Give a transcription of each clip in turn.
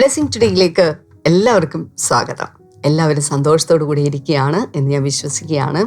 Blessing ടുഡേയിലേക്ക് എല്ലാവർക്കും സ്വാഗതം. എല്ലാവരും സന്തോഷത്തോടു കൂടി ഇരിക്കുകയാണ് എന്ന് ഞാൻ വിശ്വസിക്കുകയാണ്.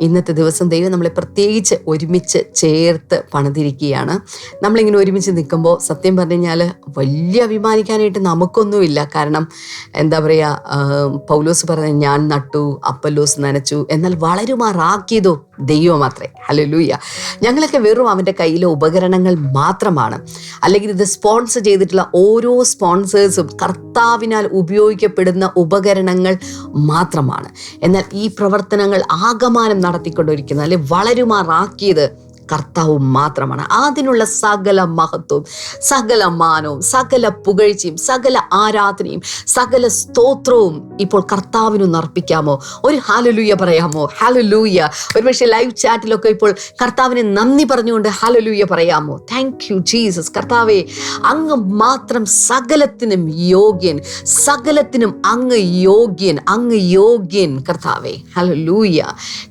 ഇന്നത്തെ ദിവസം ദൈവം നമ്മളെ പ്രത്യേകിച്ച് ഒരുമിച്ച് ചേർത്ത് പണിതിരിക്കുകയാണ്. നമ്മളിങ്ങനെ ഒരുമിച്ച് നിൽക്കുമ്പോൾ സത്യം പറഞ്ഞു കഴിഞ്ഞാൽ വലിയ അഭിമാനിക്കാനായിട്ട് നമുക്കൊന്നുമില്ല. കാരണം എന്താ പറയുക പൗലോസ് പറഞ്ഞ ഞാൻ നട്ടു അപ്പല്ലോസ് നനച്ചു എന്നാൽ വളരുമാറാക്കിയതോ ദൈവം മാത്രമേ ലൂയ്യ ഞങ്ങളൊക്കെ വെറും അവന്റെ കയ്യിലെ ഉപകരണങ്ങൾ മാത്രമാണ്. അല്ലെങ്കിൽ ഇത് സ്പോൺസർ ചെയ്തിട്ടുള്ള ഓരോ സ്പോൺസേഴ്സും കർത്താവിനാൽ ഉപയോഗിക്കപ്പെടുന്ന ഉപകരണങ്ങൾ മാത്രമാണ്. എന്നാൽ ഈ പ്രവർത്തനങ്ങൾ ആകമാനം നടത്തിക്കൊണ്ടിരിക്കുന്ന അല്ലെ വളരുമാറാക്കിയത് കർത്താവ് മാത്രമാണ്. അതിനുള്ള സകല മഹത്വവും സകല മാനവും സകല പുകഴ്ചയും സകല ആരാധനയും സകല സ്തോത്രവും ഇപ്പോൾ കർത്താവിനൊന്ന് അർപ്പിക്കാമോ? ഒരു ഹാലലൂയ പറയാമോ? ഹാലലൂയ ഒരുപക്ഷെ ലൈവ് ചാറ്റിലൊക്കെ ഇപ്പോൾ കർത്താവിനെ നന്ദി പറഞ്ഞുകൊണ്ട് ഹാലലൂയ പറയാമോ? താങ്ക് യു ജീസസ് കർത്താവെ അങ്ങ് മാത്രം സകലത്തിനും യോഗ്യൻ സകലത്തിനും അങ്ങ് യോഗ്യൻ അങ്ങ് യോഗ്യൻ കർത്താവെ. ഹലലൂയ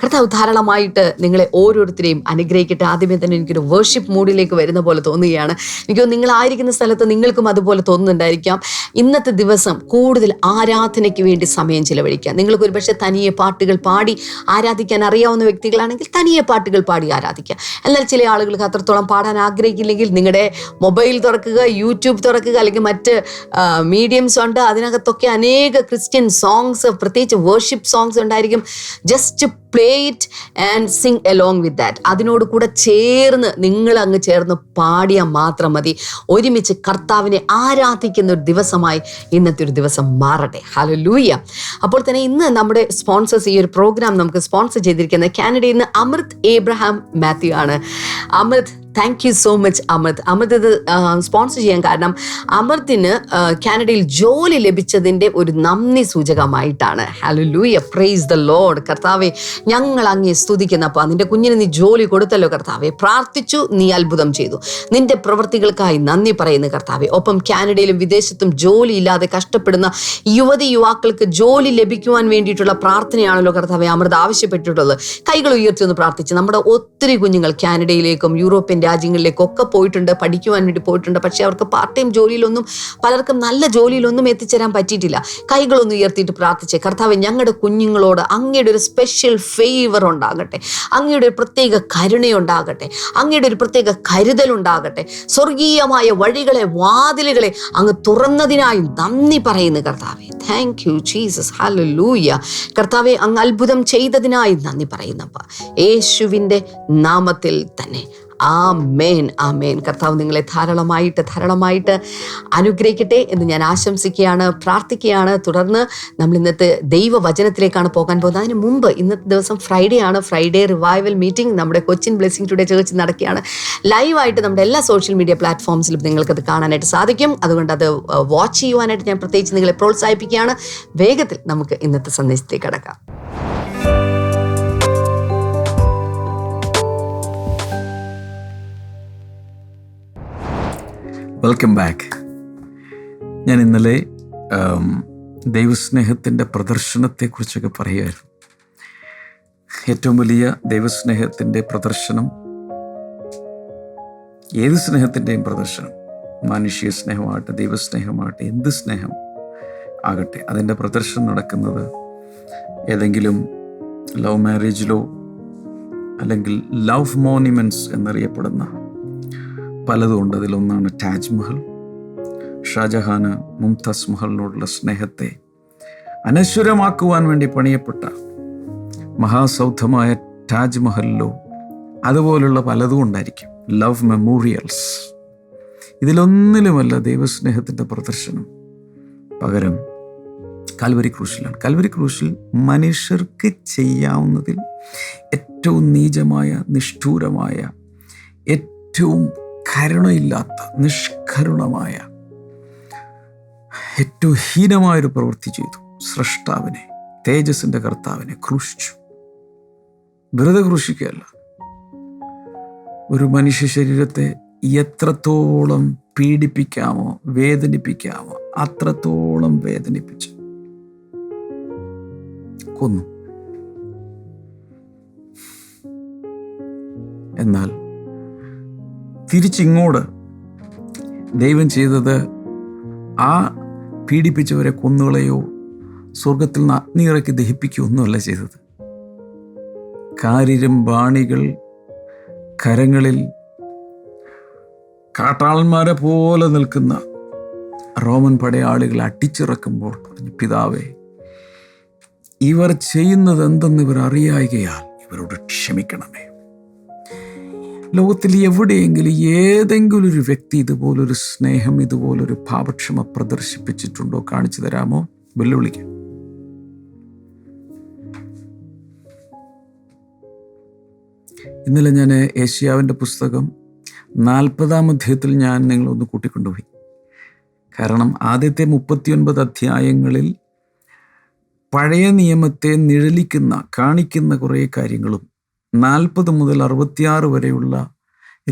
കർത്താവ് ധാരാളമായിട്ട് നിങ്ങളെ ഓരോരുത്തരെയും അനുഗ്രഹിക്കട്ടെ. ആദ്യമേ തന്നെ എനിക്കൊരു വേർഷിപ്പ് മൂഡിലേക്ക് വരുന്ന പോലെ തോന്നുകയാണ്. എനിക്ക് നിങ്ങളായിരിക്കുന്ന സ്ഥലത്ത് നിങ്ങൾക്കും അതുപോലെ തോന്നുന്നുണ്ടായിരിക്കാം. ഇന്നത്തെ ദിവസം കൂടുതൽ ആരാധനയ്ക്ക് വേണ്ടി സമയം ചിലവഴിക്കുക. നിങ്ങൾക്ക് ഒരുപക്ഷെ തനിയെ പാട്ടുകൾ പാടി ആരാധിക്കാൻ അറിയാവുന്ന വ്യക്തികളാണെങ്കിൽ തനിയെ പാട്ടുകൾ പാടി ആരാധിക്കുക. എന്നാൽ ചില ആളുകൾക്ക് അത്രത്തോളം പാടാൻ ആഗ്രഹിക്കില്ലെങ്കിൽ നിങ്ങളുടെ മൊബൈൽ തുറക്കുക യൂട്യൂബ് തുറക്കുക അല്ലെങ്കിൽ മറ്റ് മീഡിയംസ് ഉണ്ട്. അതിനകത്തൊക്കെ അനേക ക്രിസ്ത്യൻ സോങ്സ് പ്രത്യേകിച്ച് വേർഷിപ്പ് സോങ്സ് ഉണ്ടായിരിക്കും. Just play it and sing along with that അതിനോട് കൂടെ ചേർന്ന് നിങ്ങൾ അങ്ങ് ചേർന്ന് പാടിയാൽ മാത്രം മതി. ഒരുമിച്ച് കർത്താവിനെ ആരാധിക്കുന്ന ഒരു ദിവസമായി ഇന്നത്തെ ഒരു ദിവസം മാറട്ടെ. ഹലോ ലൂയ അപ്പോൾ തന്നെ ഇന്ന് നമ്മുടെ സ്പോൺസേഴ്സ് ഈ ഒരു പ്രോഗ്രാം നമുക്ക് സ്പോൺസർ ചെയ്തിരിക്കുന്നത് കാനഡയിൽ നിന്ന് അമൃത് ഏബ്രഹാം മാത്യു ആണ്. Amrith thank you so much Amrith Amrith ഇത് സ്പോൺസർ ചെയ്യാൻ കാരണം അമൃത്തിന് ആ, കാനഡയിൽ ജോലി ലഭിച്ചതിന്റെ ഒരു നന്ദി സൂചകമായിട്ടാണ്. Hallelujah praise the load കർത്താവെ ഞങ്ങൾ അങ്ങേ സ്തുതിക്കുന്ന. അപ്പോൾ നിന്റെ കുഞ്ഞിന് നീ ജോലി കൊടുത്തല്ലോ കർത്താവെ. പ്രാർത്ഥിച്ചു നീ അത്ഭുതം ചെയ്തു. നിന്റെ പ്രവൃത്തികൾക്കായി നന്ദി പറയുന്നു കർത്താവെ. ഒപ്പം കാനഡയിലും വിദേശത്തും ജോലി ഇല്ലാതെ കഷ്ടപ്പെടുന്ന യുവതി യുവാക്കൾക്ക് ജോലി ലഭിക്കുവാൻ വേണ്ടിയിട്ടുള്ള പ്രാർത്ഥനയാണല്ലോ കർത്താവെ അമൃത് ആവശ്യപ്പെട്ടിട്ടുള്ളത്. കൈകൾ ഉയർത്തി ഒന്ന് പ്രാർത്ഥിച്ച്. നമ്മുടെ ഒത്തിരി കുഞ്ഞുങ്ങൾ കാനഡയിലേക്കും യൂറോപ്യൻ രാജ്യങ്ങളിലേക്കും ഒക്കെ പോയിട്ടുണ്ട് പഠിക്കുവാൻ വേണ്ടി പോയിട്ടുണ്ട്. പക്ഷേ അവർക്ക് പാർട്ട് ടൈം ജോലിയിലൊന്നും പലർക്കും നല്ല ജോലിയിലൊന്നും എത്തിച്ചേരാൻ പറ്റിയിട്ടില്ല. കൈകളൊന്നും ഉയർത്തിയിട്ട് പ്രാർത്ഥിച്ച്. കർത്താവ് ഞങ്ങളുടെ കുഞ്ഞുങ്ങളോട് അങ്ങയുടെ ഒരു സ്പെഷ്യൽ ഫേവർ ഉണ്ടാകട്ടെ. അങ്ങയുടെ ഒരു പ്രത്യേക കരുണയുണ്ടാകട്ടെ അങ്ങയുടെ ഒരു പ്രത്യേക കരുതലുണ്ടാകട്ടെ സ്വർഗീയമായ വഴികളെ വാതിലുകളെ അങ്ങ് തുറന്നതിനായി നന്ദി പറയുന്നു കർത്താവെ. താങ്ക് യു ജീസസ് ഹല്ലേലൂയ കർത്താവെ അങ്ങ് അത്ഭുതം ചെയ്തതിനായി നന്ദി പറയുന്നപ്പ യേശുവിന്റെ നാമത്തിൽ തന്നെ. ആ മേൻ ആ മേൻ കർത്താവ് നിങ്ങളെ ധാരാളമായിട്ട് ധാരാളമായിട്ട് അനുഗ്രഹിക്കട്ടെ എന്ന് ഞാൻ ആശംസിക്കുകയാണ് പ്രാർത്ഥിക്കുകയാണ്. തുടർന്ന് നമ്മൾ ഇന്നത്തെ ദൈവവചനത്തിലേക്കാണ് പോകാൻ പോകുന്നത്. അതിന് മുമ്പ് ഇന്നത്തെ ദിവസം ഫ്രൈഡേ ആണ്. ഫ്രൈഡേ റിവൈവൽ മീറ്റിംഗ് നമ്മുടെ കൊച്ചിൻ ബ്ലെസ്സിംഗ് ടുഡേ ചേർച്ച് നടക്കുകയാണ്. ലൈവായിട്ട് നമ്മുടെ എല്ലാ സോഷ്യൽ മീഡിയ പ്ലാറ്റ്ഫോംസിലും നിങ്ങൾക്കത് കാണാനായിട്ട് സാധിക്കും. അതുകൊണ്ട് അത് വാച്ച് ചെയ്യുവാനായിട്ട് ഞാൻ പ്രത്യേകിച്ച് നിങ്ങളെ പ്രോത്സാഹിപ്പിക്കുകയാണ്. വേഗത്തിൽ നമുക്ക് ഇന്നത്തെ സന്ദേശത്തേക്ക് കടക്കാം. വെൽക്കം ബാക്ക് ഞാൻ ഇന്നലെ ദൈവസ്നേഹത്തിന്റെ പ്രദർശനത്തെക്കുറിച്ചൊക്കെ പറയുമായിരുന്നു ഏറ്റവും വലിയ ദൈവസ്നേഹത്തിന്റെ പ്രദർശനം ഏത് സ്നേഹത്തിന്റെയും പ്രദർശനം? മനുഷ്യ സ്നേഹമാകട്ടെ ദൈവസ്നേഹമാകട്ടെ എന്ത് സ്നേഹം ആകട്ടെ അതിന്റെ പ്രദർശനം നടക്കുന്നത് ഏതെങ്കിലും ലവ് മാരേജിലോ അല്ലെങ്കിൽ ലവ് മോണിമെന്റ്സ് എന്നറിയപ്പെടുന്ന പലതുണ്ട് അതിലൊന്നാണ് താജ്മഹൽ ഷാജഹാന് മുംതാസ് മഹലിനോടുള്ള സ്നേഹത്തെ അനശ്വരമാക്കുവാൻ വേണ്ടി പണിയപ്പെട്ട മഹാസൗധമായ താജ്മഹലിലോ അതുപോലുള്ള പലതും ഉണ്ടായിരിക്കും. Love memorials. ഇതിലൊന്നിലുമല്ല ദൈവസ്നേഹത്തിന്റെ പ്രദർശനം. പകരം കൽവരി ക്രൂശിലാണ്. കൽവരി ക്രൂശിൽ മനുഷ്യർക്ക് ചെയ്യാവുന്നതിൽ ഏറ്റവും നീചമായ നിഷ്ഠൂരമായ ഏറ്റവും കരുണയില്ലാത്ത നിഷ്കരുണമായ ഏറ്റവും ഹീനമായൊരു പ്രവൃത്തി ചെയ്തു. സൃഷ്ടാവിനെ തേജസിന്റെ കർത്താവിനെ ക്രൂശിച്ചു. വെറുതെ ക്രൂശിക്കുകയല്ല. ഒരു മനുഷ്യ ശരീരത്തെ എത്രത്തോളം പീഡിപ്പിക്കാമോ വേദനിപ്പിക്കാമോ അത്രത്തോളം വേദനിപ്പിച്ച് കൊന്നു. എന്നാൽ തിരിച്ചിങ്ങോട്ട് ദൈവം ചെയ്തത് ആ പീഡിപ്പിച്ചവരെ കൊന്നുകളയോ സ്വർഗത്തിൽ നിന്ന് അഗ്നിയിറക്കി ദഹിപ്പിക്കുകയൊന്നുമല്ല ചെയ്തത്. കാരിരും ബാണികൾ കരങ്ങളിൽ കാട്ടാളന്മാരെ പോലെ നിൽക്കുന്ന റോമൻ പടയാളികളെ അടിച്ചിറക്കുമ്പോൾ പറഞ്ഞു പിതാവേ ഇവർ ചെയ്യുന്നത് എന്തെന്ന് ഇവർ അറിയായികയാൽ ഇവരോട് ക്ഷമിക്കണമേ. ലോകത്തിൽ എവിടെയെങ്കിലും ഏതെങ്കിലും ഒരു വ്യക്തി ഇതുപോലൊരു സ്നേഹം ഇതുപോലൊരു ഭാവക്ഷമ പ്രദർശിപ്പിച്ചിട്ടുണ്ടോ? കാണിച്ചു തരാമോ? വെല്ലുവിളിക്കാം ഇന്നലെ ഞാൻ ഏഷ്യാവിന്റെ പുസ്തകം നാൽപ്പതാം അധ്യായത്തിൽ ഞാൻ നിങ്ങളൊന്ന് കൂട്ടിക്കൊണ്ടുപോയി. കാരണം ആദ്യത്തെ മുപ്പത്തിയൊൻപത് അധ്യായങ്ങളിൽ പഴയ നിയമത്തെ നിഴലിക്കുന്ന കാണിക്കുന്ന കുറേ കാര്യങ്ങളും നാൽപ്പത് മുതൽ അറുപത്തിയാറ് വരെയുള്ള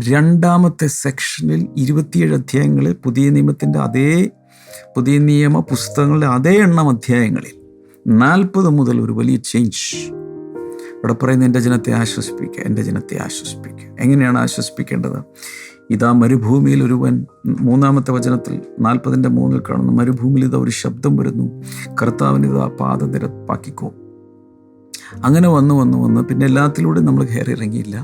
രണ്ടാമത്തെ സെക്ഷനിൽ ഇരുപത്തിയേഴ് അധ്യായങ്ങളിൽ പുതിയ നിയമത്തിന്റെ അതേ പുതിയ നിയമ പുസ്തകങ്ങളുടെ അതേ എണ്ണം അധ്യായങ്ങളിൽ നാൽപ്പത് മുതൽ ഒരു വലിയ ചേഞ്ച് ഇവിടെ പറയുന്ന എന്റെ ജനത്തെ ആശ്വസിപ്പിക്കുക എന്റെ ജനത്തെ ആശ്വസിപ്പിക്കുക. എങ്ങനെയാണ് ആശ്വസിപ്പിക്കേണ്ടത്? ഇതാ മരുഭൂമിയിൽ ഒരുവൻ മൂന്നാമത്തെ വചനത്തിൽ നാൽപ്പതിന്റെ മൂന്നിൽ കാണുന്നു മരുഭൂമിയിൽ ഇതാ ഒരു ശബ്ദം വരുന്നു കർത്താവിന് ഇതാ പാത നിരപ്പാക്കിക്കോ അങ്ങനെ വന്ന് വന്ന് വന്ന് പിന്നെ എല്ലാത്തിലൂടെ നമ്മൾ കയറി ഇറങ്ങിയില്ല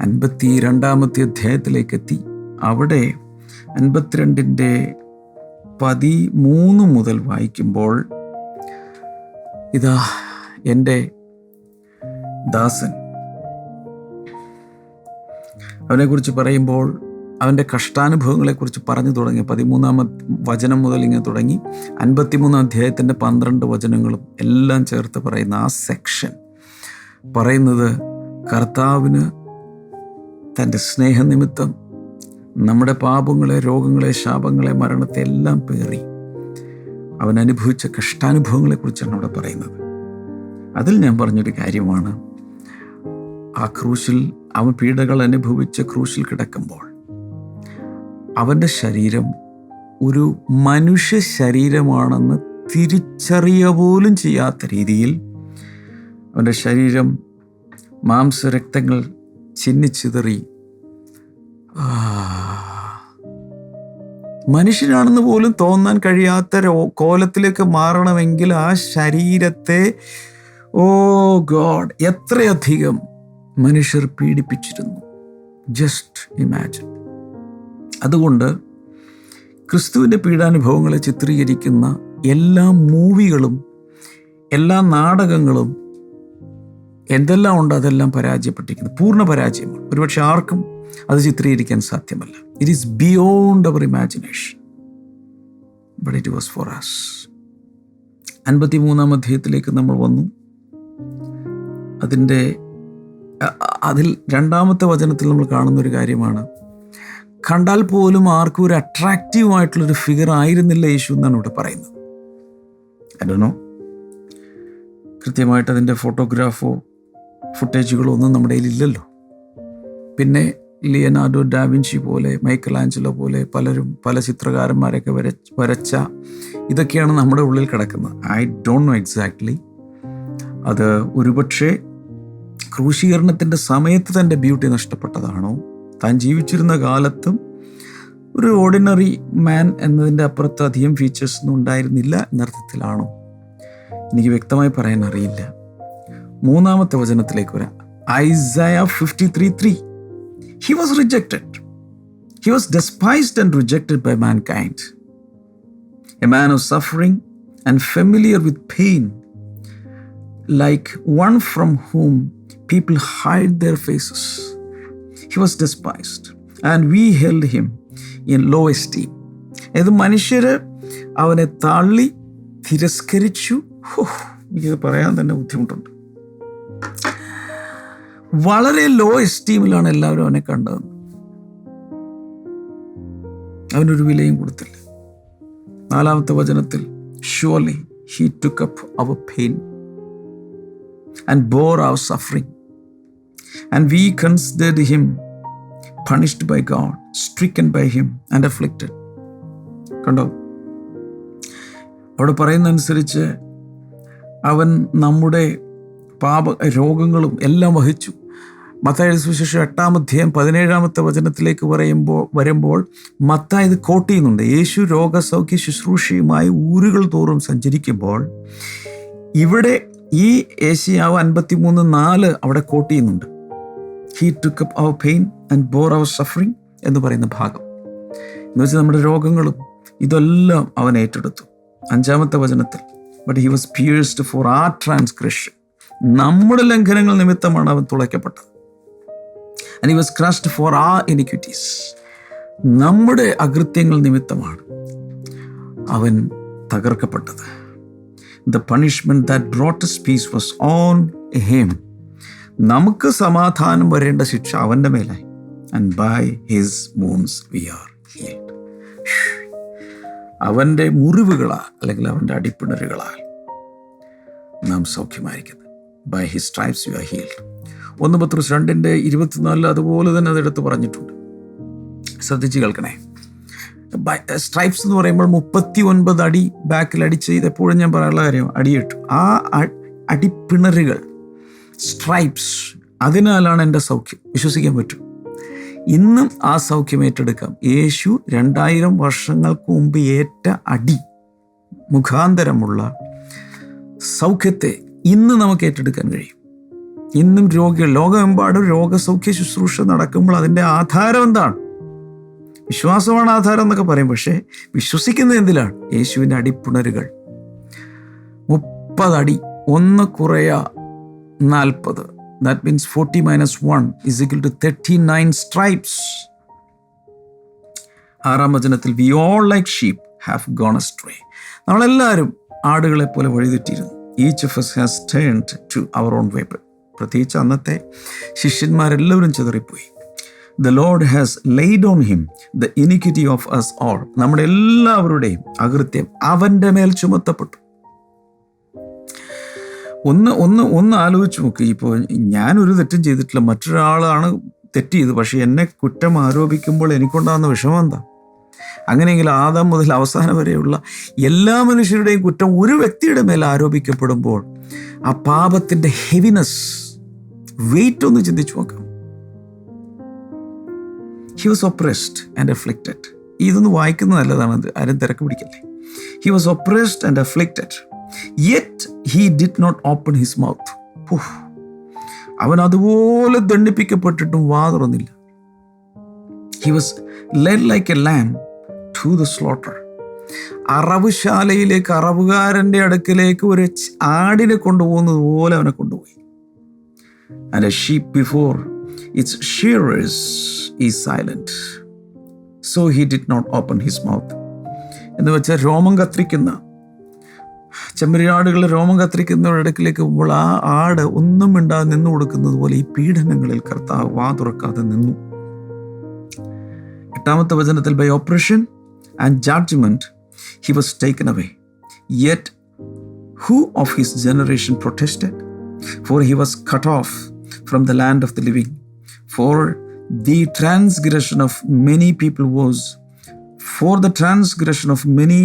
അൻപത്തി രണ്ടാമത്തെ അധ്യായത്തിലേക്ക് എത്തി അവിടെ അൻപത്തിരണ്ടിന്റെ പതിമൂന്ന് മുതൽ വായിക്കുമ്പോൾ ഇതാ എന്റെ ദാസൻ അവനെക്കുറിച്ച് പറയുമ്പോൾ അവന്റെ കഷ്ടാനുഭവങ്ങളെക്കുറിച്ച് പറഞ്ഞു തുടങ്ങി. പതിമൂന്നാമ വചനം മുതൽ ഇങ്ങനെ തുടങ്ങി. അൻപത്തിമൂന്നാം അധ്യായത്തിന്റെ പന്ത്രണ്ട് വചനങ്ങളും എല്ലാം ചേർത്ത് പറയുന്ന ആ സെക്ഷൻ പറയുന്നത് കർത്താവിന് തന്റെ സ്നേഹനിമിത്തം നമ്മുടെ പാപങ്ങളെ രോഗങ്ങളെ ശാപങ്ങളെ മരണത്തെ എല്ലാം പേറി അവൻ അനുഭവിച്ച കഷ്ടാനുഭവങ്ങളെക്കുറിച്ചാണ് അവിടെ പറയുന്നത്. അതിൽ ഞാൻ പറഞ്ഞൊരു കാര്യമാണ്. ആ ക്രൂശിൽ അവൻ പീഡകൾ അനുഭവിച്ച ക്രൂശിൽ കിടക്കുമ്പോൾ അവന്റെ ശരീരം ഒരു മനുഷ്യ ശരീരമാണെന്ന് തിരിച്ചറിയ പോലും ചെയ്യാത്ത രീതിയിൽ അവന്റെ ശരീരം മാംസരക്തങ്ങൾ ചിന്നിച്ചിതറി മനുഷ്യനാണെന്ന് പോലും തോന്നാൻ കഴിയാത്ത കോലത്തിലേക്ക് മാറണമെങ്കിൽ ആ ശരീരത്തെ ഓ ഗോഡ് എത്രയധികം മനുഷ്യർ പീഡിപ്പിച്ചിരുന്നു. Just imagine. അതുകൊണ്ട് ക്രിസ്തുവിന്റെ പീഡാനുഭവങ്ങളെ ചിത്രീകരിക്കുന്ന എല്ലാ മൂവികളും എല്ലാ നാടകങ്ങളും എന്തെല്ലാം ഉണ്ട് അതെല്ലാം പരാജയപ്പെട്ടിരിക്കുന്നു. പൂർണ പരാജയമാണ്. ഒരുപക്ഷെ ആർക്കും അത് ചിത്രീകരിക്കാൻ സാധ്യമല്ല. It is beyond our imagination but it was for us അൻപത്തി മൂന്നാം അധ്യായത്തിലേക്ക് നമ്മൾ വന്നു. അതിന്റെ അതിൽ രണ്ടാമത്തെ വചനത്തിൽ നമ്മൾ കാണുന്ന ഒരു കാര്യമാണ്. കണ്ടാൽ പോലും ആർക്കും ഒരു അട്രാക്റ്റീവ് ആയിട്ടുള്ളൊരു ഫിഗർ ആയിരുന്നില്ല യേശു എന്നാണ് ഇവിടെ പറയുന്നത്. അഡോനോ കൃത്യമായിട്ട് അതിന്റെ ഫോട്ടോഗ്രാഫോ ഫുട്ടേജുകളോ ഒന്നും നമ്മുടെ കയ്യിലില്ലല്ലോ പിന്നെ ലിയനാർഡോ ഡാവിൻഷി പോലെ മൈക്കൽ ആഞ്ചലോ പോലെ പലരും പല ചിത്രകാരന്മാരൊക്കെ വര വരച്ച ഇതൊക്കെയാണ് നമ്മുടെ ഉള്ളിൽ കിടക്കുന്നത്. ഐ ഡോണ്ട് നോ എക്സാക്ട്ലി അത് ഒരുപക്ഷെ ക്രൂശീകരണത്തിന്റെ സമയത്ത് തന്റെ ബ്യൂട്ടി നഷ്ടപ്പെട്ടതാണോ? താൻ ജീവിച്ചിരുന്ന കാലത്തും ഒരു ഓർഡിനറി മാൻ എന്നതിന്റെ അപ്പുറത്ത് അധികം ഫീച്ചേഴ്സ് ഒന്നും ഉണ്ടായിരുന്നില്ല എന്നർത്ഥത്തിലാണോ എനിക്ക് വ്യക്തമായി പറയാൻ അറിയില്ല. മൂന്നാമത്തെ വചനത്തിലേക്ക് വരാം. Isaiah fifty three three he was rejected he was despised and rejected by mankind a man of suffering and familiar with pain like one from whom people hide their faces. He was despised and we held him in low esteem അതായത് മനുഷ്യർ അവനെ തള്ളി തിരസ്കരിച്ചു എനിക്കത് പറയാൻ തന്നെ ബുദ്ധിമുട്ടുണ്ട്. വളരെ law എസ്റ്റീമിലാണ് എല്ലാവരും അവനെ കണ്ടത്. അവനൊരു വിലയും കൊടുത്തില്ല. നാലാമത്തെ വചനത്തിൽ surely he took up our pain and bore our suffering and we considered him punished by God, stricken by him and afflicted കണ്ടോ? അവിടെ പറയുന്നതനുസരിച്ച് അവൻ നമ്മുടെ പാപ രോഗങ്ങളും എല്ലാം വഹിച്ചു. മത്തായ സുവിശേഷം എട്ടാം അധ്യായം പതിനേഴാമത്തെ വചനത്തിലേക്ക് പറയുമ്പോൾ വരുമ്പോൾ മത്ത ഇത് കോട്ട് ചെയ്യുന്നുണ്ട്. യേശു രോഗസൗഖ്യ ശുശ്രൂഷയുമായി ഊരുകൾ തോറും സഞ്ചരിക്കുമ്പോൾ ഇവിടെ ഈ ഏഷ്യാവ് അൻപത്തിമൂന്ന് നാല് അവിടെ കോട്ട് ചെയ്യുന്നുണ്ട്. He took up our pain and bore our suffering എന്ന് പറയുന്ന ഭാഗം. എന്ന് വെച്ചാൽ നമ്മുടെ രോഗങ്ങളും ഇതെല്ലാം അവൻ ഏറ്റെടുത്തു. അഞ്ചാമത്തെ വചനത്തിൽ but he was pierced for our transgression നമ്മുടെ ലംഘനങ്ങൾ നിമിത്തമാണ് അവൻ തുളയ്ക്കപ്പെട്ടത്. And he was crushed for our iniquities നമ്മുടെ അകൃത്യങ്ങൾ നിമിത്തമാണ് അവൻ തകർക്കപ്പെട്ടത്. The punishment that brought us peace was on him നമുക്ക് സമാധാനം വരേണ്ട ശിക്ഷ അവന്റെ മേലായി. And by his wounds we are healed അവന്റെ മുറിവുകളാൽ അല്ലെങ്കിൽ അവന്റെ അടിപ്പിണറുകളാൽ നാം സൗഖ്യമായിരിക്കുന്നത് by his stripes you are healed ഒന്ന് പത്ത് രണ്ടിന്റെ ഇരുപത്തിനാലിൽ അതുപോലെ തന്നെ അതെടുത്ത് പറഞ്ഞിട്ടുണ്ട്. ശ്രദ്ധിച്ച് കേൾക്കണേ. സ്ട്രൈപ്സ് എന്ന് പറയുമ്പോൾ മുപ്പത്തി ഒൻപത് അടി ബാക്കിൽ അടിച്ച് ഇത് എപ്പോഴും ഞാൻ പറയാനുള്ള കാര്യം അടിയിട്ടു. ആ അടിപ്പിണറുകൾ സ്ട്രൈപ്സ് അതിനാലാണ് എന്റെ സൗഖ്യം. വിശ്വസിക്കാൻ പറ്റും. ഇന്നും ആ സൗഖ്യം ഏറ്റെടുക്കാം. യേശു രണ്ടായിരം വർഷങ്ങൾക്ക് മുമ്പ് ഏറ്റ അടി മുഖാന്തരമുള്ള സൗഖ്യത്തെ ഇന്ന് നമുക്ക് ഏറ്റെടുക്കാൻ കഴിയും. ഇന്നും രോഗികൾ ലോകമെമ്പാടും രോഗസൗഖ്യ ശുശ്രൂഷ നടക്കുമ്പോൾ അതിന്റെ ആധാരം എന്താണ്? വിശ്വാസമാണ് ആധാരം എന്നൊക്കെ പറയും. പക്ഷേ വിശ്വസിക്കുന്നത് എന്തിലാണ്? യേശുവിന്റെ അടിപ്പുണരുകൾ. മുപ്പതടി ഒന്ന് കുറയ നാൽപ്പത്. That means forty minus one is equal to thirty nine stripes ആറാം വചനത്തിൽ we all like sheep have gone astray നമ്മളെല്ലാവരും ആടുകളെ പോലെ വഴിതെറ്റിയിരുന്നു. Each of us has turned to our own way പ്രത്യേകിച്ച് അന്നത്തെ ശിഷ്യന്മാരെല്ലാവരും ചിതറിപ്പോയി. The Lord has laid on him the iniquity of us all നമ്മുടെ എല്ലാവരുടെയും അകൃത്യം അവന്റെ മേൽ ചുമത്തപ്പെട്ടു. ഒന്ന് ഒന്ന് ഒന്ന് ആലോചിച്ച് നോക്ക്. ഇപ്പോൾ ഞാനൊരു തെറ്റും ചെയ്തിട്ടില്ല. മറ്റൊരാളാണ് തെറ്റ് ചെയ്ത്. പക്ഷേ എന്നെ കുറ്റം ആരോപിക്കുമ്പോൾ എനിക്കുണ്ടാകുന്ന വിഷമം എന്താ? അങ്ങനെയെങ്കിൽ ആദം മുതൽ അവസാനം വരെയുള്ള എല്ലാ മനുഷ്യരുടെയും കുറ്റം ഒരു വ്യക്തിയുടെ മേൽ ആരോപിക്കപ്പെടുമ്പോൾ ആ പാപത്തിന്റെ ഹെവിനെസ് വെയിറ്റ് ഒന്ന് ചിന്തിച്ചു നോക്കാം. He was oppressed and afflicted ഇതൊന്ന് വായിക്കുന്നത് നല്ലതാണ്. ആരും തിരക്ക് പിടിക്കല്ലേ? He was oppressed and afflicted yet he did not open his mouth അവൻ അതുപോലെ ദണ്ഡിപ്പിക്കപ്പെട്ടിട്ടും വാ തുറന്നില്ല he was led like a lamb to the slaughter അറവുശാലയിലേക്ക് അറവുകാരന്റെ അടുക്കിലേക്ക് ഒരു ആടിനെ കൊണ്ടുപോകുന്നത് പോലെ അവനെ കൊണ്ടുപോയി. And a sheep before its shearers is silent so he did not open his mouth എന്ന് വെച്ചാൽ രോമം കത്തിരിക്കുന്ന ചെമ്മരിയാടുകൾ രോമം കത്തിരിക്കുന്നവരുടെ അടുക്കിലേക്ക് പോകുമ്പോൾ ആ ആട് ഒന്നും മിണ്ടാതെ നിന്നു കൊടുക്കുന്നത് പോലെ ഈ പീഡനങ്ങളിൽ കർത്താവ് വാ തുറക്കാതെ നിന്നു. എട്ടാമത്തെ വചനത്തിൽ by oppression and judgment he was taken away yet who of his generation protested for he was cut off from the land of the living for the transgression of many people was for the transgression of many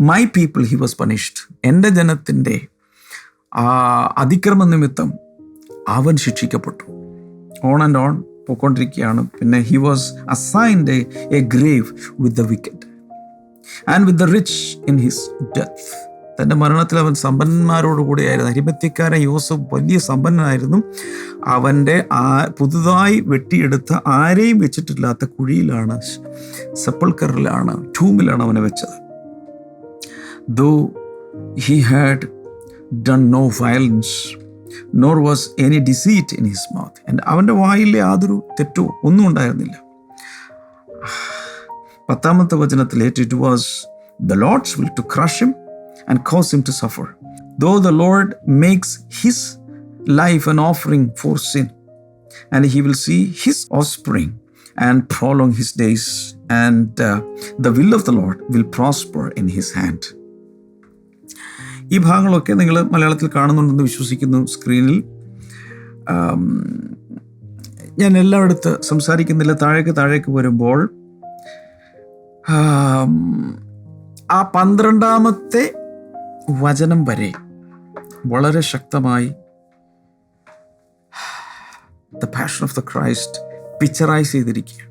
my people he was punished എന്റെ ജനത്തിന്റെ ആ അതിക്രമ നിമിത്തം അവൻ ശിക്ഷിക്കപ്പെട്ടു on and on പോയിക്കൊണ്ടിരിക്കുകയാണ് പിന്നെ he was assigned a grave with the wicked and with the rich in his death തന്റെ മരണത്തിൽ അവൻ സമ്പന്നന്മാരോടുകൂടിയായിരുന്നു അരിമത്യക്കാരൻ യോസഫ് വലിയ സമ്പന്നനായിരുന്നു അവന്റെ ആ പുതുതായി വെട്ടിയെടുത്ത ആരെയും വെച്ചിട്ടില്ലാത്ത കുഴിയിലാണ് സെപ്പൾക്കറിലാണ് ടൂമിലാണ് അവനെ വെച്ചത് though he had done no violence nor was any deceit in his mouth എന്റെ അവന്റെ വായിൽ യാതൊരു തെറ്റോ ഒന്നും ഉണ്ടായിരുന്നില്ല. പത്താമത്തെ വചനത്തിലേറ്റ് it was the Lord's will to crush him and cause him to suffer though the Lord makes his life an offering for sin and he will see his offspring and prolong his days and uh, the will of the lord will prosper in his hand. ഈ ഭാഗങ്ങളൊക്കെ നിങ്ങൾ മലയാളത്തിൽ കാണുന്നുണ്ടെന്ന് വിശ്വസിക്കുന്നു സ്ക്രീനിൽ. ഞാൻ എല്ലായിടത്ത് സംസാരിക്കുന്നില്ല. താഴേക്ക് താഴേക്ക് വരുമ്പോൾ ആ പന്ത്രണ്ടാമത്തെ വചനം വരെ വളരെ ശക്തമായി the passion of the Christ picturise ചെയ്തിരിക്കുക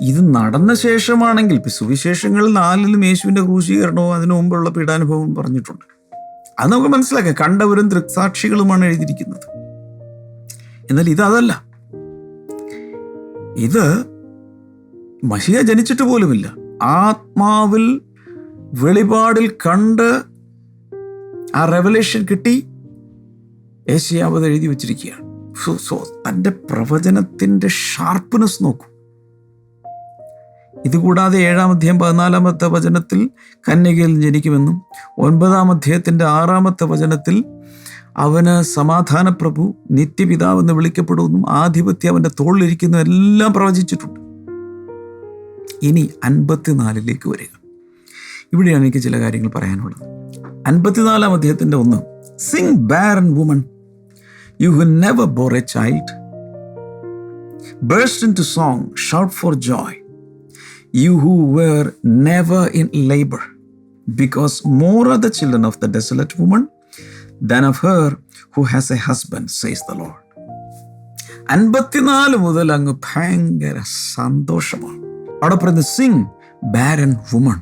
ഇത് നടന്ന ശേഷമാണെങ്കിൽ സുവിശേഷങ്ങളിൽ നാലിലും യേശുവിന്റെ ക്രൂശീകരണവും അതിനു മുമ്പുള്ള പീഡാനുഭവവും പറഞ്ഞിട്ടുണ്ട്. അത് നമുക്ക് മനസ്സിലാക്കാം. കണ്ടവരും ദൃക്സാക്ഷികളുമാണ് എഴുതിയിരിക്കുന്നത്. എന്നാൽ ഇതല്ല ഇത് മഷിയ ജനിച്ചിട്ട് പോലുമില്ല. ആത്മാവിൽ വെളിപാടിൽ കണ്ട് ആ റെവലേഷൻ കിട്ടി. ഏഷ്യാവത് എഴുതി വെച്ചിരിക്കുകയാണ്. സോ സോ തന്റെ പ്രവചനത്തിന്റെ ഷാർപ്പ്നെസ് നോക്കൂ. ഇതുകൂടാതെ ഏഴാം അധ്യായം പതിനാലാമത്തെ വചനത്തിൽ കന്യകയിൽ ജനിക്കുമെന്നും ഒൻപതാം അധ്യായത്തിന്റെ ആറാമത്തെ വചനത്തിൽ അവന് സമാധാന പ്രഭു നിത്യപിതാവ് എന്ന് വിളിക്കപ്പെടുമെന്നും ആധിപത്യം അവന്റെ തോളിലിരിക്കുന്നു എല്ലാം പ്രവചിച്ചിട്ടുണ്ട്. ഇനി അൻപത്തിനാലിലേക്ക് വരിക. ഇവിടെയാണ് എനിക്ക് ചില കാര്യങ്ങൾ പറയാനുള്ളത്. അൻപത്തിനാലാം അദ്ദേഹത്തിന്റെ ഒന്ന് sing barren woman you who never bore a child burst into song shout for joy you who were never in labour because more are the children of the desolate woman than of her who has a husband says the Lord അൻപത്തിനാല് മുതൽ അങ്ങ് ഭയങ്കര സന്തോഷമാണ്. അവിടെ പറയുന്നത് Singh barren woman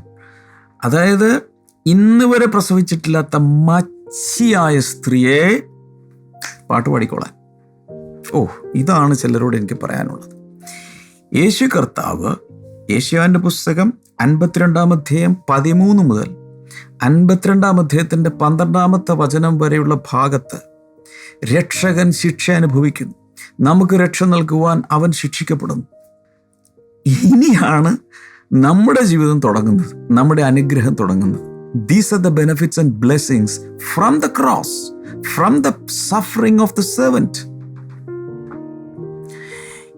അതായത് ഇന്ന് വരെ പ്രസവിച്ചിട്ടില്ലാത്ത മച്ചിയായ സ്ത്രീയെ പാട്ട് പാടിക്കോളാൻ. ഓ ഇതാണ് ചിലരോട് എനിക്ക് പറയാനുള്ളത്. യേശു കർത്താവ് യേശുവാന്റെ പുസ്തകം അൻപത്തിരണ്ടാം അധ്യായം പതിമൂന്ന് മുതൽ അൻപത്തിരണ്ടാം അധ്യായത്തിന്റെ പന്ത്രണ്ടാമത്തെ വചനം വരെയുള്ള ഭാഗത്ത് രക്ഷകൻ ശിക്ഷ അനുഭവിക്കുന്നു. നമുക്ക് രക്ഷ നൽകുവാൻ അവൻ ശിക്ഷിക്കപ്പെടുന്നു. ഇനിയാണ് നമ്മുടെ ജീവിതം തുടങ്ങുന്നത്. നമ്മുടെ അനുഗ്രഹം തുടങ്ങുന്നത്. These are the benefits and blessings from the cross from the suffering of the servant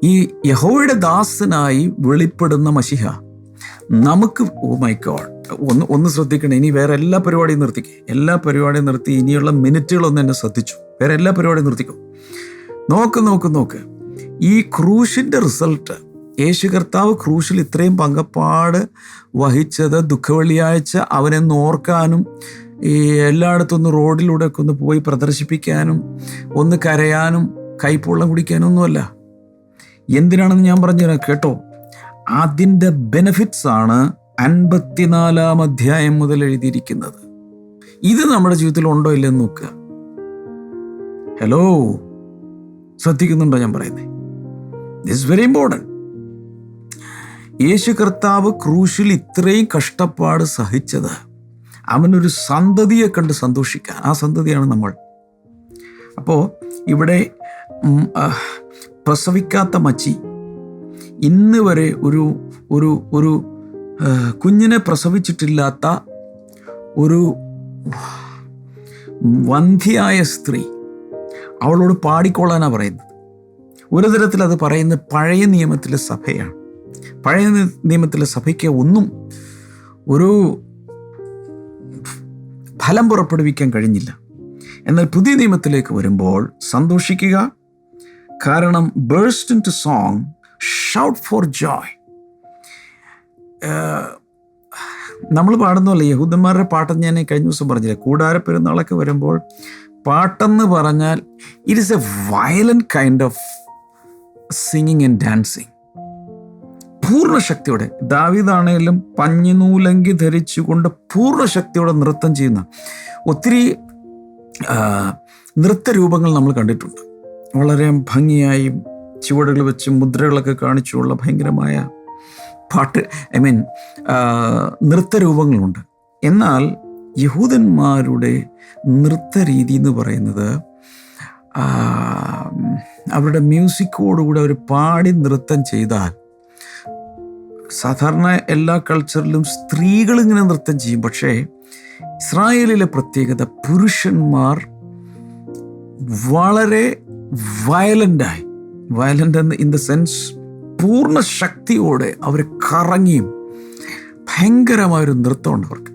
ഈ യഹോയുടെ ദാസനായി വെളിപ്പെടുന്ന മഷിഹ. നമുക്ക് ഓ മൈ ഗോഡ്. ഒന്ന് ഒന്ന് ശ്രദ്ധിക്കണം ഇനി വേറെ എല്ലാ പരിപാടിയും നിർത്തിക്കും. എല്ലാ പരിപാടിയും നിർത്തി ഇനിയുള്ള മിനിറ്റുകളൊന്നും എന്നെ ശ്രദ്ധിച്ചു. വേറെ എല്ലാ പരിപാടിയും നിർത്തിക്കും. നോക്ക് നോക്ക് നോക്ക്. ഈ ക്രൂശിന്റെ റിസൾട്ട് യേശു കർത്താവ് ക്രൂശിൽ ഇത്രയും പങ്കപ്പാട് വഹിച്ചത് ദുഃഖവെള്ളിയാഴ്ച അവനെ ഓർക്കാനും ഈ എല്ലായിടത്തും ഒന്ന് റോഡിലൂടെ ഒക്കെ ഒന്ന് പോയി പ്രദർശിപ്പിക്കാനും ഒന്ന് കരയാനും കൈപ്പുള്ളം കുടിക്കാനും ഒന്നുമല്ല. എന്തിനാണെന്ന് ഞാൻ പറഞ്ഞുതരാം. കേട്ടോ. അതിന്റെ ബെനിഫിറ്റ്സ് ആണ് അൻപത്തിനാലാം അധ്യായം മുതൽ എഴുതിയിരിക്കുന്നത്. ഇത് നമ്മുടെ ജീവിതത്തിൽ ഉണ്ടോ ഇല്ലെന്ന് നോക്കുക. ഹലോ ശ്രദ്ധിക്കുന്നുണ്ടോ ഞാൻ പറയുന്നത് ദിസ് വെരി ഇമ്പോർട്ടന്റ് യേശു കർത്താവ് ക്രൂശിൽ ഇത്രയും കഷ്ടപ്പാട് സഹിച്ചത് അവനൊരു സന്തതിയെ കണ്ട് സന്തോഷിക്കാൻ. ആ സന്തതിയാണ് നമ്മൾ. അപ്പോൾ ഇവിടെ പ്രസവിക്കാത്ത മച്ചി ഇന്ന് വരെ ഒരു ഒരു ഒരു കുഞ്ഞിനെ പ്രസവിച്ചിട്ടില്ലാത്ത ഒരു വന്ധിയായ സ്ത്രീ അവളോട് പാടിക്കൊള്ളാനാണ് പറയുന്നത്. ഒരു തരത്തിൽ അത് പറയുന്നത് പഴയ നിയമത്തിലെ സഭയാണ്. പഴയ നിയമത്തിലെ സഭയ്ക്ക് ഒന്നും ഒരു ഫലം പുറപ്പെടുവിക്കാൻ കഴിഞ്ഞില്ല. എന്നാൽ പുതിയ നിയമത്തിലേക്ക് വരുമ്പോൾ സന്തോഷിക്കുക കാരണം burst into song shout for joy നമ്മൾ പാടുന്നല്ലേ യഹൂദന്മാരുടെ പാട്ടെന്ന് ഞാൻ കഴിഞ്ഞ ദിവസം പറഞ്ഞില്ലേ. കൂടാര പെരുന്നാളൊക്കെ വരുമ്പോൾ പാട്ടെന്ന് പറഞ്ഞാൽ it is a violent kind of singing and dancing പൂർണ ശക്തിയോടെ ദാവിദാണേലും പഞ്ഞിനൂലങ്കി ധരിച്ചുകൊണ്ട് പൂർണ ശക്തിയോടെ നൃത്തം ചെയ്യുന്ന ഒത്തിരി നൃത്ത രൂപങ്ങൾ നമ്മൾ കണ്ടിട്ടുണ്ട്. വളരെ ഭംഗിയായി ചുവടുകൾ വെച്ച് മുദ്രകളൊക്കെ കാണിച്ചുള്ള ഭയങ്കരമായ പാട്ട്. ഐ മീൻ നൃത്തരൂപങ്ങളുണ്ട്. എന്നാൽ യഹൂദന്മാരുടെ നൃത്തരീതി എന്ന് പറയുന്നത് അവരുടെ മ്യൂസിക്കോടുകൂടെ അവർ പാടി നൃത്തം ചെയ്താൽ സാധാരണ എല്ലാ കൾച്ചറിലും സ്ത്രീകൾ ഇങ്ങനെ നൃത്തം ചെയ്യും. പക്ഷേ ഇസ്രായേലിലെ പ്രത്യേകത പുരുഷന്മാർ വളരെ വയലന്റായി വയലന്റ് എന്ന് ഇൻ ദ സെൻസ് പൂർണ ശക്തിയോടെ അവർ കറങ്ങിയും ഭയങ്കരമായൊരു നൃത്തമുണ്ട് അവർക്ക്.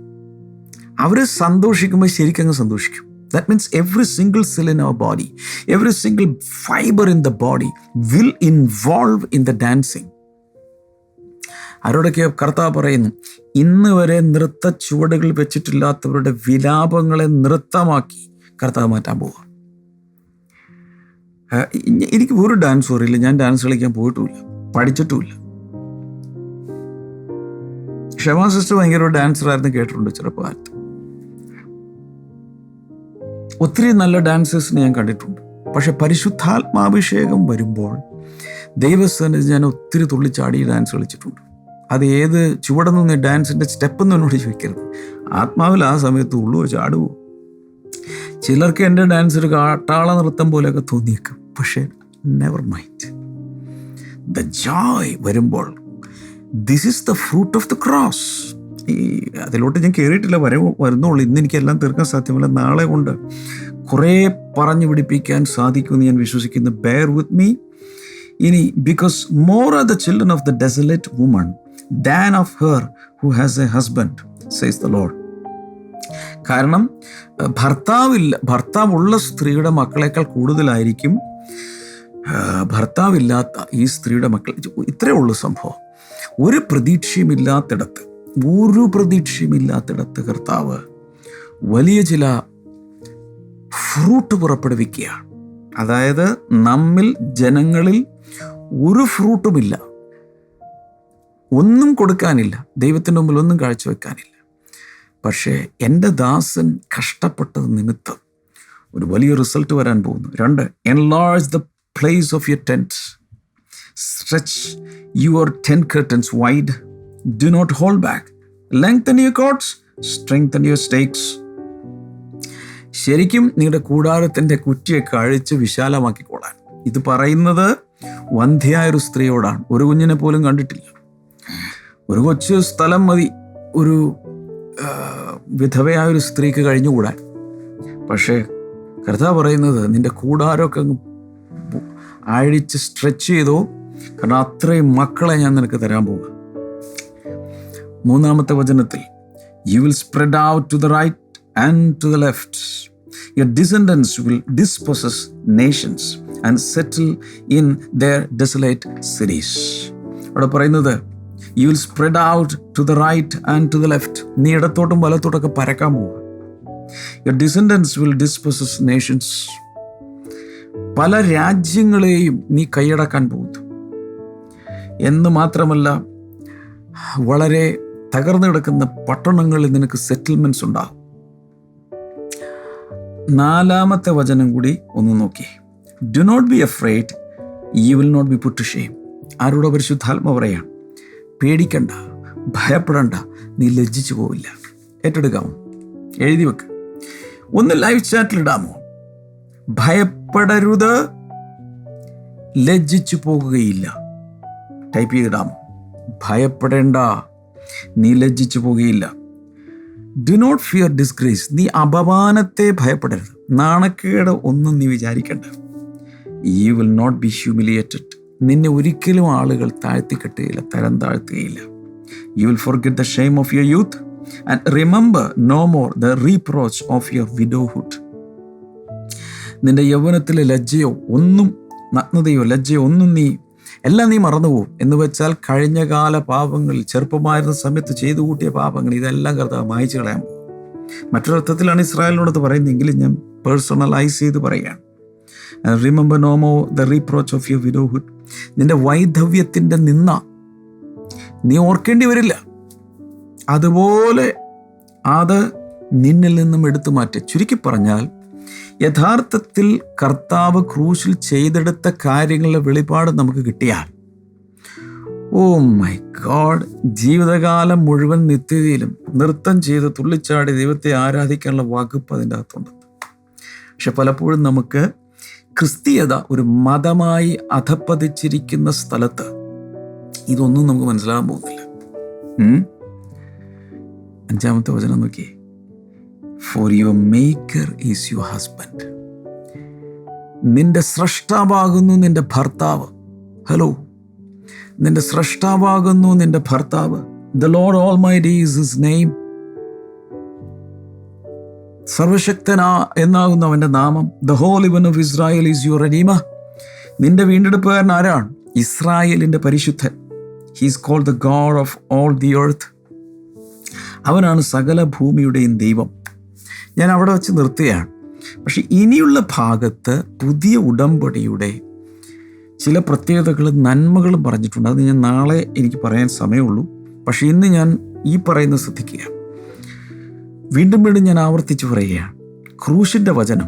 അവർ സന്തോഷിക്കുമ്പോൾ ശരിക്കങ്ങ് സന്തോഷിക്കും. That means every single cell in our body every single fibre in the body will involve in the dancing അവരോടൊക്കെ കർത്താവ് പറയുന്നു ഇന്ന് വരെ നൃത്ത ചുവടുകൾ വെച്ചിട്ടില്ലാത്തവരുടെ വിലാപങ്ങളെ നൃത്തമാക്കി കർത്താവ് മാറ്റാൻ പോവുക. എനിക്ക് ഒരു ഡാൻസ് അറിയില്ല ഞാൻ ഡാൻസ് കളിക്കാൻ പോയിട്ടുമില്ല പഠിച്ചിട്ടുമില്ല. ഷമാ സിസ്റ്റർ ഭയങ്കര ഒരു ഡാൻസറായിരുന്നു കേട്ടിട്ടുണ്ട് ചെറുപ്പകാലത്ത് ഒത്തിരി നല്ല ഡാൻസേഴ്സിനെ ഞാൻ കണ്ടിട്ടുണ്ട്. പക്ഷെ പരിശുദ്ധാത്മാഭിഷേകം വരുമ്പോൾ ദൈവസ്ഥാനത്ത് ഞാൻ ഒത്തിരി തുള്ളിച്ചാടി ഡാൻസ് കളിച്ചിട്ടുണ്ട്. അത് ഏത് ചുവടെ നിന്ന് ഡാൻസിന്റെ സ്റ്റെപ്പ് എന്ന് എന്നോട് ചോദിക്കരുത്. ആത്മാവിൽ ആ സമയത്ത് ഉള്ളുവോ ചാടുവോ ചിലർക്ക് എന്റെ ഡാൻസ് ഒരു കാട്ടാള നൃത്തം പോലെയൊക്കെ തോന്നിയേക്കും. പക്ഷേ നെവർ മൈൻഡ് ദ ജോയ് വരുമ്പോൾ this is the fruit of the cross ഈ അതിലോട്ട് ഞാൻ കയറിയിട്ടില്ല വര വരുന്നുള്ളൂ. ഇന്ന് എനിക്കെല്ലാം തീർക്കാൻ സാധ്യമല്ല. നാളെ കൊണ്ട് കുറേ പറഞ്ഞു പിടിപ്പിക്കാൻ സാധിക്കുമെന്ന് ഞാൻ വിശ്വസിക്കുന്നു. ബെയർ വിത്ത് മീ ഇനി because more are the children of the desolate woman than of her who has a husband says the Lord കാരണം ഭർത്താവില്ല ഭർത്താവുള്ള സ്ത്രീയുടെ മക്കളെക്കാൾ കൂടുതലായിരിക്കും ഭർത്താവില്ലാത്ത ഈ സ്ത്രീയുടെ മക്കൾ ഇത്രയേ ഉള്ളൂ സംഭവം. ഒരു പ്രതീക്ഷയുമില്ലാത്തിടത്ത് ഒരു പ്രതീക്ഷയുമില്ലാത്തിടത്ത് കർത്താവ് വലിയ ചില ഫ്രൂട്ട് പുറപ്പെടുവിക്കുകയാണ്. അതായത് നമ്മിൽ ജനങ്ങളിൽ ഒരു ഫ്രൂട്ടുമില്ല. ഒന്നും കൊടുക്കാനില്ല. ദൈവത്തിന്റെ മുമ്പിൽ ഒന്നും കാഴ്ചവെക്കാനില്ല. പക്ഷേ എന്റെ ദാസൻ കഷ്ടപ്പെട്ടത് നിമിത്തം ഒരു വലിയ റിസൾട്ട് വരാൻ പോകുന്നു. രണ്ട് enlarge the place of your tent stretch your tent curtains wide do not hold back lengthen your cords strengthen your stakes ശരിക്കും നിങ്ങളുടെ കൂടാരത്തിന്റെ കുറ്റിയെ അഴിച്ച് വിശാലമാക്കിക്കോളാൻ ഇത് പറയുന്നത് വന്ധ്യായ ഒരു സ്ത്രീയോടാണ്. ഒരു കുഞ്ഞിനെ പോലും കണ്ടിട്ടില്ല. ഒരു കൊച്ചു സ്ഥലം മതി. ഒരു വിധവയായ ഒരു സ്ത്രീക്ക് കഴിഞ്ഞുകൂടാൻ. പക്ഷേ കർത്താവ് പറയുന്നത് നിന്റെ കൂടാരമൊക്കെ അങ്ങ് അഴിച്ച് സ്ട്രെച്ച് ചെയ്തോ. കാരണം അത്രയും മക്കളെ ഞാൻ നിനക്ക് തരാൻ പോകുക മൂന്നാമത്തെ വചനത്തിൽ you will spread out to the right and to the left your descendants will dispossess nations and settle in their desolate cities അവിടെ പറയുന്നത് you will spread out to the right and to the left നീ ഇടത്തോട്ടും വലത്തോട്ടൊക്കെ പരക്കാൻ പോവുക. Your descendants will dispossess nations പല രാജ്യങ്ങളെയും നീ കൈയടക്കാൻ പോകുന്നു. എന്ന് മാത്രമല്ല വളരെ തകർന്നു കിടക്കുന്ന പട്ടണങ്ങളിൽ നിനക്ക് സെറ്റിൽമെന്റ്സ് ഉണ്ടാകും. നാലാമത്തെ വചനം കൂടി ഒന്ന് നോക്കി. Do not be afraid you will not be put shame ആരോട് പരിശുദ്ധാത്മ പറയാണ്? പേടിക്കണ്ട ഭയപ്പെടണ്ട നീ ലജ്ജിച്ചു പോവില്ല. ഏറ്റെടുക്കാമോ? എഴുതി വെക്ക്. ഒന്ന് ലൈവ് ചാറ്റിലിടാമോ ഭയപ്പെടരുത്. ലജ്ജിച്ചു പോകുകയില്ല. ടൈപ്പ് ചെയ്തിടാമോ? ഭയപ്പെടേണ്ട. നീ ലജ്ജിച്ചു പോകുകയില്ല. ഡു നോട്ട് ഫിയർ ഡിസ്ഗ്രേസ് നീ അപമാനത്തെ ഭയപ്പെടരുത്. നാണക്കേട് ഒന്നും നീ വിചാരിക്കണ്ട. You will not be humiliated നിന്നെ ഒരിക്കലും ആളുകൾ താഴ്ത്തിക്കെട്ടുകയില്ല തരം താഴ്ത്തുകയില്ല. You will forget the shame of your youth and remember no more the reproach of your widowhood നിന്റെ യൗവനത്തിലെ ലജ്ജയോ ഒന്നും നഗ്നതയോ ലജ്ജയോ ഒന്നും നീ എല്ലാം നീ മറന്നുപോകും. എന്ന് വെച്ചാൽ കഴിഞ്ഞകാല പാപങ്ങൾ ചെറുപ്പമായിരുന്ന സമയത്ത് ചെയ്തു കൂട്ടിയ പാപങ്ങൾ ഇതെല്ലാം കർത്താവ് മായച്ചു കളയാൻ പോകും. മറ്റൊരർത്ഥത്തിലാണ് ഇസ്രായേലിനോട് പറയുന്നതെങ്കിലും ഞാൻ പേഴ്സണലൈസ് ചെയ്ത് പറയുകയാണ്. Remember no more the reproach of your widowhood നിന്റെ വൈധവ്യത്തിന്റെ നിന്ന നീ ഓർക്കേണ്ടി വരില്ല. അതുപോലെ അത് നിന്നിൽ നിന്നും എടുത്തു മാറ്റി. ചുരുക്കി പറഞ്ഞാൽ യഥാർത്ഥത്തിൽ കർത്താവ് ക്രൂശിൽ ചെയ്തെടുത്ത കാര്യങ്ങളുടെ വെളിപാട് നമുക്ക് കിട്ടിയാൽ ഓ മൈ ഗോഡ് ജീവിതകാലം മുഴുവൻ നിത്യതയിലും നൃത്തം ചെയ്ത് തുള്ളിച്ചാടി ദൈവത്തെ ആരാധിക്കാനുള്ള വകുപ്പ് അതിന്റെ അകത്തുണ്ട്. പക്ഷെ പലപ്പോഴും നമുക്ക് ക്രിസ്തീയത ഒരു മതമായി അധപ്പതിച്ചിരിക്കുന്ന സ്ഥലത്ത് ഇതൊന്നും നമുക്ക് മനസ്സിലാകാൻ പോകുന്നില്ല? അഞ്ചാമത്തെ വചനം നോക്കി for your maker is your husband നിന്റെ സ്രഷ്ടാവാകുന്നു നിന്റെ ഭർത്താവ്. ഹലോ നിന്റെ സ്രഷ്ടാവാകുന്നു നിന്റെ ഭർത്താവ്. The Lord Almighty his name സർവശക്തനാ എന്നാകുന്നു അവന്റെ നാമം. The holy one of Israel is your redeemer നിന്റെ വീണ്ടെടുപ്പുകാരൻ ആരാണ്? ഇസ്രായേലിന്റെ പരിശുദ്ധൻ. He's called the God of all the earth അവനാണ് സകല ഭൂമിയുടെയും ദൈവം. ഞാൻ അവിടെ വെച്ച് നിർത്തുകയാണ്. പക്ഷെ ഇനിയുള്ള ഭാഗത്ത് പുതിയ ഉടമ്പടിയുടെ ചില പ്രത്യേകതകളും നന്മകളും പറഞ്ഞിട്ടുണ്ട്. അത് ഞാൻ നാളെ എനിക്ക് പറയാൻ സമയമുള്ളൂ. പക്ഷെ ഇന്ന് ഞാൻ ഈ പറയുന്നത് ശ്രദ്ധിക്കുക. വീണ്ടും വീണ്ടും ഞാൻ ആവർത്തിച്ച് പറയുകയാണ്. ക്രൂശിന്റെ വചനം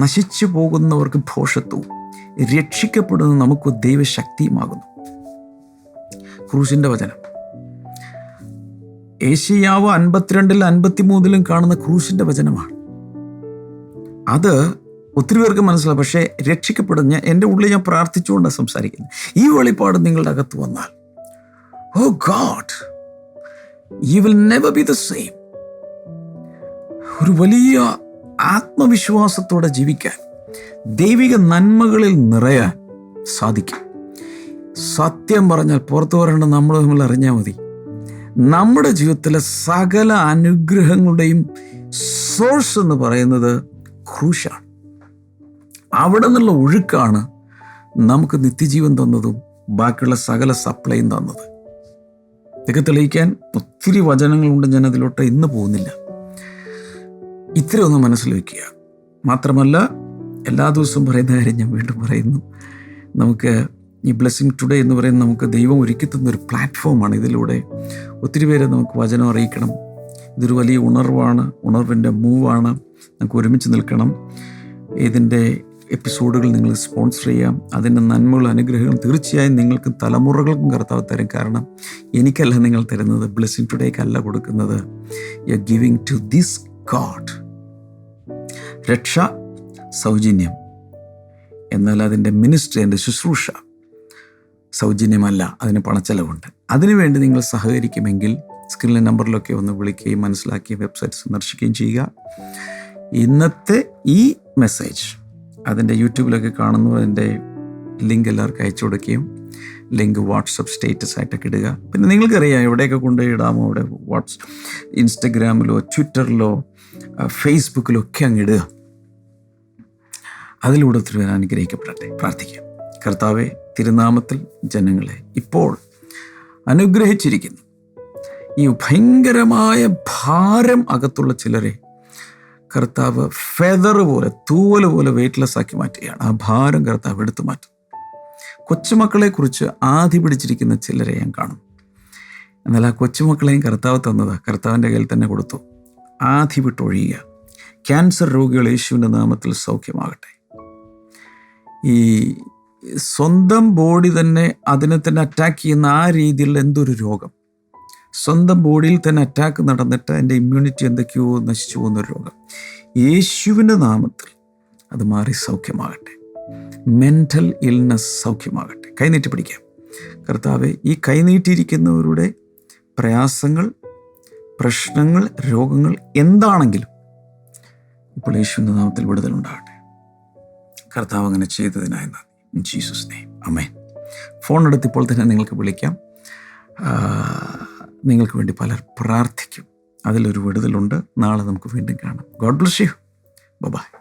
നശിച്ചു പോകുന്നവർക്ക് ഭോഷത്വവും രക്ഷിക്കപ്പെടുന്ന നമുക്ക് ദൈവശക്തിയുമാകുന്നു. ക്രൂശിന്റെ വചനം. ഏഷ്യാവ് അൻപത്തിരണ്ടിൽ അൻപത്തിമൂന്നിലും കാണുന്ന ക്രൂശിന്റെ വചനമാണ്. അത് ഒത്തിരി പേർക്ക് മനസ്സിലാവും പക്ഷേ രക്ഷിക്കപ്പെടുന്ന എന്റെ ഉള്ളിൽ ഞാൻ പ്രാർത്ഥിച്ചുകൊണ്ടാണ് സംസാരിക്കുന്നത്. ഈ വെളിപ്പാട് നിങ്ങളുടെ അകത്ത് വന്നാൽ ഓ God you will never be the same. ഒരു വലിയ ആത്മവിശ്വാസത്തോടെ ജീവിക്കാൻ ദൈവിക നന്മകളിൽ നിറയാൻ സാധിക്കും. സത്യം പറഞ്ഞാൽ പുറത്തു പറയേണ്ട നമ്മൾ തമ്മിൽ അറിഞ്ഞാൽ മതി. നമ്മുടെ ജീവിതത്തിലെ സകല അനുഗ്രഹങ്ങളുടെയും സോഴ്സ് എന്ന് പറയുന്നത് ക്രൂശാണ്. അവിടെ നിന്നുള്ള ഒഴുക്കാണ് നമുക്ക് നിത്യജീവൻ തന്നതും ബാക്കിയുള്ള സകല സപ്ലൈയും തന്നത്. ഇതൊക്കെ തെളിയിക്കാൻ ഒത്തിരി വചനങ്ങളുണ്ട് ഞാൻ അതിലോട്ട് ഇന്ന് പോകുന്നില്ല. ഇത്രയൊന്നും മനസ്സിൽ വയ്ക്കുക. മാത്രമല്ല എല്ലാ ദിവസവും പറയുന്ന കാര്യം ഞാൻ വീണ്ടും പറയുന്നു. നമുക്ക് ഈ ബ്ലെസ്സിങ് ടുഡേ എന്ന് പറയുന്ന നമുക്ക് ദൈവം ഒരുക്കി തന്ന ഒരു പ്ലാറ്റ്ഫോമാണ് ഇതിലൂടെ. ഒത്തിരി പേരെ നമുക്ക് വചനം അറിയിക്കണം. ഇതൊരു വലിയ ഉണർവാണ് ഉണർവിന്റെ മൂവാണ്. നമുക്ക് ഒരുമിച്ച് നിൽക്കണം. ഇതിന്റെ എപ്പിസോഡുകൾ നിങ്ങൾ സ്പോൺസർ ചെയ്യാം. അതിന്റെ നന്മകളും അനുഗ്രഹങ്ങളും തീർച്ചയായും നിങ്ങൾക്ക് തലമുറകൾക്കും കർത്താവ് തരും. കാരണം എനിക്കല്ല നിങ്ങൾ തരുന്നത് ബ്ലെസ്സിങ് ടുഡേക്കല്ല കൊടുക്കുന്നത്. You are giving to this God രക്ഷ സൗജന്യം. എന്നാൽ അതിന്റെ മിനിസ്റ്ററി അതിന്റെ ശുശ്രൂഷ സൗജന്യമല്ല അതിന് പണച്ചെലവുണ്ട്. അതിനുവേണ്ടി നിങ്ങൾ സഹകരിക്കുമെങ്കിൽ സ്ക്രീനിലെ നമ്പറിലൊക്കെ ഒന്ന് വിളിക്കുകയും മനസ്സിലാക്കുകയും വെബ്സൈറ്റ് സന്ദർശിക്കുകയും ചെയ്യുക. ഇന്നത്തെ ഈ മെസ്സേജ് അതിന്റെ യൂട്യൂബിലൊക്കെ കാണുന്നു അതിന്റെ ലിങ്ക് എല്ലാവർക്കും അയച്ചു കൊടുക്കുകയും ലിങ്ക് വാട്സപ്പ് സ്റ്റേറ്റസ് ആയിട്ടൊക്കെ ഇടുക. പിന്നെ നിങ്ങൾക്കറിയാം എവിടെയൊക്കെ കൊണ്ടുപോയി ഇടാമോ അവിടെ വാട്സ് ഇൻസ്റ്റഗ്രാമിലോ ട്വിറ്ററിലോ ഫേസ്ബുക്കിലോ ഒക്കെ അങ്ങ് ഇടുക. അതിലൂടെ ഒത്തിരി അനുഗ്രഹിക്കപ്പെടട്ടെ. പ്രാർത്ഥിക്കാം. കർത്താവെ തിരുനാമത്തിൽ ജനങ്ങളെ ഇപ്പോൾ അനുഗ്രഹിച്ചിരിക്കുന്നു. ഈ ഭയങ്കരമായ ഭാരം അകത്തുള്ള ചിലരെ കർത്താവ് ഫെദർ പോലെ തൂവൽ പോലെ വെയിറ്റ്ലെസ് ആക്കി മാറ്റുകയാണ്. ആ ഭാരം കർത്താവ് എടുത്തു മാറ്റും കൊച്ചുമക്കളെ കുറിച്ച് ആധി പിടിച്ചിരിക്കുന്ന ചിലരെ ഞാൻ കാണും എന്നാൽ ആ കൊച്ചുമക്കളെയും കർത്താവ് തന്നത് കർത്താവിന്റെ കയ്യിൽ തന്നെ കൊടുത്തു. ആധി വിട്ടൊഴിയുക. ക്യാൻസർ രോഗികൾ യേശുവിന്റെ നാമത്തിൽ സൗഖ്യമാകട്ടെ. ഈ സ്വന്തം ബോഡി തന്നെ അതിനെ തന്നെ അറ്റാക്ക് ചെയ്യുന്ന ആ രീതിയിലുള്ള എന്തൊരു രോഗം? സ്വന്തം ബോഡിയിൽ തന്നെ അറ്റാക്ക് നടന്നിട്ട് എന്റെ ഇമ്മ്യൂണിറ്റി എന്തൊക്കെയോ നശിച്ചു പോകുന്നൊരു രോഗം. യേശുവിന്റെ നാമത്തിൽ അത് മാറി സൗഖ്യമാകട്ടെ. മെന്റൽ ഇൽനെസ് സൗഖ്യമാകട്ടെ. കൈനീട്ടി പിടിക്കാം. കർത്താവെ ഈ കൈനീട്ടിയിരിക്കുന്നവരുടെ പ്രയാസങ്ങൾ പ്രശ്നങ്ങൾ രോഗങ്ങൾ എന്താണെങ്കിലും ഇപ്പോൾ യേശുവിന്റെ നാമത്തിൽ വിടുതലുണ്ടാകട്ടെ. കർത്താവ് അങ്ങനെ ചെയ്തതിനായി നന്ദി. ജീസസ് നെയ്മ് അമ്മേ ഫോൺ എടുത്ത് ഇപ്പോൾ തന്നെ നിങ്ങൾക്ക് വിളിക്കാം. നിങ്ങൾക്ക് വേണ്ടി പലർ പ്രാർത്ഥിക്കും. അതിലൊരു വിടുതലുണ്ട്. നാളെ നമുക്ക് വീണ്ടും കാണാം. God bless you by